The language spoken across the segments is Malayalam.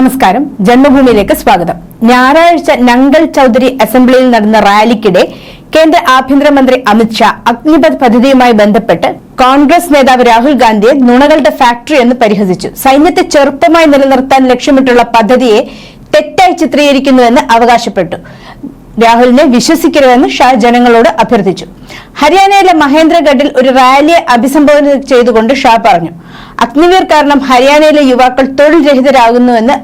നമസ്കാരം. ജന്മഭൂമിയിലേക്ക് സ്വാഗതം. ഞായറാഴ്ച നങ്കൽ ചൌധരി അസംബ്ലിയിൽ നടന്ന റാലിക്കിടെ കേന്ദ്ര ആഭ്യന്തരമന്ത്രി അമിത്ഷാ അഗ്നിപഥ് പദ്ധതിയുമായി ബന്ധപ്പെട്ട് കോൺഗ്രസ് നേതാവ് രാഹുൽ ഗാന്ധിയെ നുണകളുടെ ഫാക്ടറി എന്ന് പരിഹസിച്ചു. സൈന്യത്തെ ചെറുപ്പമായി നിലനിർത്താൻ ലക്ഷ്യമിട്ടുള്ള പദ്ധതിയെ തെറ്റായി ചിത്രീകരിക്കുന്നുവെന്ന് അവകാശപ്പെട്ടു. രാഹുലിനെ വിശ്വസിക്കരുതെന്ന് ഷാ ജനങ്ങളോട് അഭ്യർത്ഥിച്ചു. ഹരിയാനയിലെ മഹേന്ദ്രഗഡിൽ ഒരു റാലിയെ അഭിസംബോധന ചെയ്തുകൊണ്ട് ഷാ പറഞ്ഞു. അഗ്നിവീർ കാരണം ഹരിയാനയിലെ യുവാക്കൾ തൊഴിൽ രഹിതരാകുന്നുവെന്ന്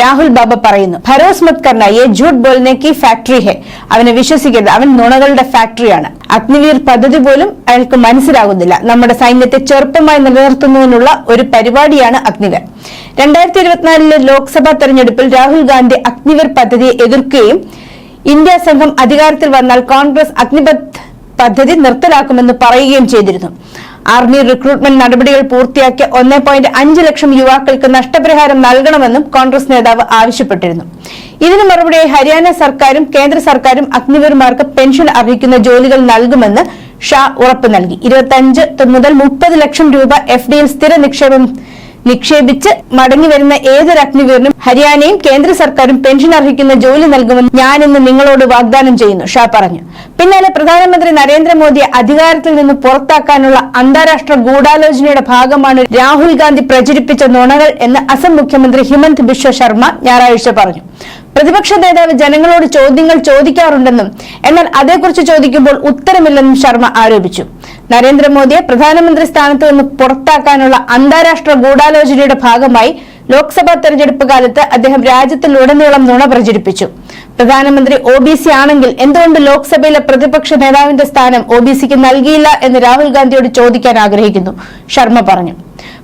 രാഹുൽ ബാബ പറയുന്നു ഫരോസ് മത് കർണ ജൂട്ട് ബോൽനെ ഫാക്ടറി ഹെ. അവനെ വിശ്വസിക്കരുത് അവൻ നുണകളുടെ ഫാക്ടറിയാണ് അഗ്നിവീർ പദ്ധതി പോലും അയാൾക്ക് മനസ്സിലാകുന്നില്ല. നമ്മുടെ സൈന്യത്തെ ചെറുപ്പമായി നിലനിർത്തുന്നതിനുള്ള ഒരു പരിപാടിയാണ് അഗ്നിവീർ. രണ്ടായിരത്തി ഇരുപത്തിനാലിലെ ലോക്സഭാ തെരഞ്ഞെടുപ്പിൽ രാഹുൽ ഗാന്ധി അഗ്നിവീർ പദ്ധതിയെ എതിർക്കുകയും ഇന്ത്യ സംഘം അധികാരത്തിൽ വന്നാൽ കോൺഗ്രസ് അഗ്നിപത് പദ്ധതി നിർത്തലാക്കുമെന്ന് പറയുകയും ചെയ്തിരുന്നു. ആർമി റിക്രൂട്ട്മെന്റ് നടപടികൾ പൂർത്തിയാക്കിയ ഒന്നേ പോയിന്റ് അഞ്ച് ലക്ഷം യുവാക്കൾക്ക് നഷ്ടപരിഹാരം നൽകണമെന്നും കോൺഗ്രസ് നേതാവ് ആവശ്യപ്പെട്ടിരുന്നു. ഇതിന് മറുപടിയായി ഹരിയാന സർക്കാരും കേന്ദ്ര സർക്കാരും അഗ്നിവീർമാർക്ക് പെൻഷൻ അർഹിക്കുന്ന ജോലികൾ നൽകുമെന്ന് ഷാ ഉറപ്പ് നൽകി. ഇരുപത്തിയഞ്ച് മുതൽ മുപ്പത് ലക്ഷം രൂപ എഫ് ഡിയിൽ സ്ഥിര നിക്ഷേപം നിക്ഷേപിച്ച് മടങ്ങി വരുന്ന ഏതൊരു അഗ്നിവീറിനും ഹരിയാനയും കേന്ദ്ര സർക്കാരും പെൻഷൻ അർഹിക്കുന്ന ജോലി നൽകുമെന്ന് ഞാൻ ഇന്ന് നിങ്ങളോട് വാഗ്ദാനം ചെയ്യുന്നു ഷാ പറഞ്ഞു. പിന്നാലെ പ്രധാനമന്ത്രി നരേന്ദ്രമോദിയെ അധികാരത്തിൽ നിന്ന് പുറത്താക്കാനുള്ള അന്താരാഷ്ട്ര ഗൂഢാലോചനയുടെ ഭാഗമാണ് രാഹുൽ ഗാന്ധി പ്രചരിപ്പിച്ച നുണകൾ എന്ന് അസം മുഖ്യമന്ത്രി ഹിമന്ത് ബിശ്വ ശർമ്മ ഞായറാഴ്ച പറഞ്ഞു. പ്രതിപക്ഷ നേതാവ് ജനങ്ങളോട് ചോദ്യങ്ങൾ ചോദിക്കാറുണ്ടെന്നും എന്നാൽ അതേക്കുറിച്ച് ചോദിക്കുമ്പോൾ ഉത്തരമില്ലെന്നും ശർമ്മ ആരോപിച്ചു. നരേന്ദ്രമോദിയെ പ്രധാനമന്ത്രി സ്ഥാനത്ത് നിന്ന് പുറത്താക്കാനുള്ള അന്താരാഷ്ട്ര ഗൂഢാലോചനയുടെ ഭാഗമായി ലോക്സഭാ തെരഞ്ഞെടുപ്പ് കാലത്ത് അദ്ദേഹം രാജ്യത്തിലുടനീളം നുണ പ്രചരിപ്പിച്ചു. പ്രധാനമന്ത്രി ഒ ബി സി ആണെങ്കിൽ എന്തുകൊണ്ട് ലോക്സഭയിലെ പ്രതിപക്ഷ നേതാവിന്റെ സ്ഥാനം ഒ ബി സിക്ക് നൽകിയില്ല എന്ന് രാഹുൽ ഗാന്ധിയോട് ചോദിക്കാൻ ആഗ്രഹിക്കുന്നു ശർമ്മ പറഞ്ഞു.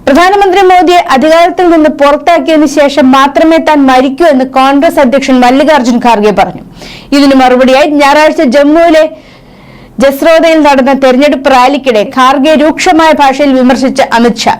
പ്രധാനമന്ത്രി മോദിയെ അധികാരത്തിൽ നിന്ന് പുറത്താക്കിയതിനു ശേഷം മാത്രമേ താൻ മരിക്കൂ എന്ന് കോൺഗ്രസ് അധ്യക്ഷൻ മല്ലികാർജുൻ ഖാർഗെ പറഞ്ഞു. ഇതിന് മറുപടിയായി ഞായറാഴ്ച ജമ്മുവിലെ ജസ്രോദയിൽ നടന്ന തെരഞ്ഞെടുപ്പ് റാലിക്കിടെ ഖാർഗെ രൂക്ഷമായ ഭാഷയിൽ വിമർശിച്ച അമിത്ഷാ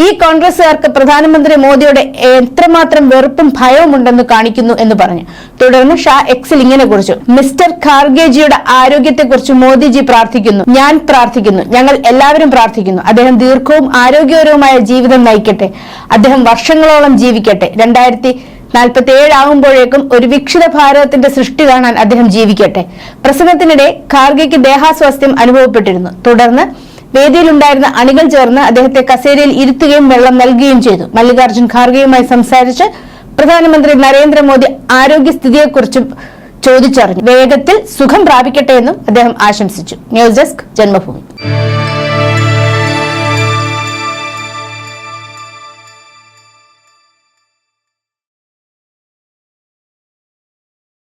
ഈ കോൺഗ്രസുകാർക്ക് പ്രധാനമന്ത്രി മോദിയുടെ എത്രമാത്രം വെറുപ്പും ഭയവും ഉണ്ടെന്ന് കാണിക്കുന്നു എന്ന് പറഞ്ഞു. തുടർന്ന് ഷാ എക്സിൽ ഇങ്ങനെ കുറിച്ചു. മിസ്റ്റർ ഖാർഗെജിയുടെ ആരോഗ്യത്തെക്കുറിച്ച് മോദിജി പ്രാർത്ഥിക്കുന്നു. ഞാൻ പ്രാർത്ഥിക്കുന്നു. ഞങ്ങൾ എല്ലാവരും പ്രാർത്ഥിക്കുന്നു. അദ്ദേഹം ദീർഘവും ആരോഗ്യകരവുമായ ജീവിതം നയിക്കട്ടെ. അദ്ദേഹം വർഷങ്ങളോളം ജീവിക്കട്ടെ. രണ്ടായിരത്തി നാൽപ്പത്തി ആകുമ്പോഴേക്കും ഒരു വിക്ഷിത ഭാരതത്തിന്റെ സൃഷ്ടി കാണാൻ അദ്ദേഹം ജീവിക്കട്ടെ. പ്രസംഗത്തിനിടെ ഖാർഗെക്ക് ദേഹാസ്വാസ്ഥ്യം അനുഭവപ്പെട്ടിരുന്നു. തുടർന്ന് വേദിയിലുണ്ടായിരുന്ന അണികൾ ചേർന്ന് അദ്ദേഹത്തെ കസേരയിൽ ഇരുത്തുകയും വെള്ളം നൽകുകയും ചെയ്തു. മല്ലികാർജുൻ ഖാർഗെയുമായി സംസാരിച്ച് പ്രധാനമന്ത്രി നരേന്ദ്രമോദി ആരോഗ്യസ്ഥിതിയെക്കുറിച്ചും ചോദിച്ചറിഞ്ഞു. വേഗത്തിൽ സുഖം പ്രാപിക്കട്ടെ എന്നും അദ്ദേഹം ആശംസിച്ചു. News desk Janmabhumi.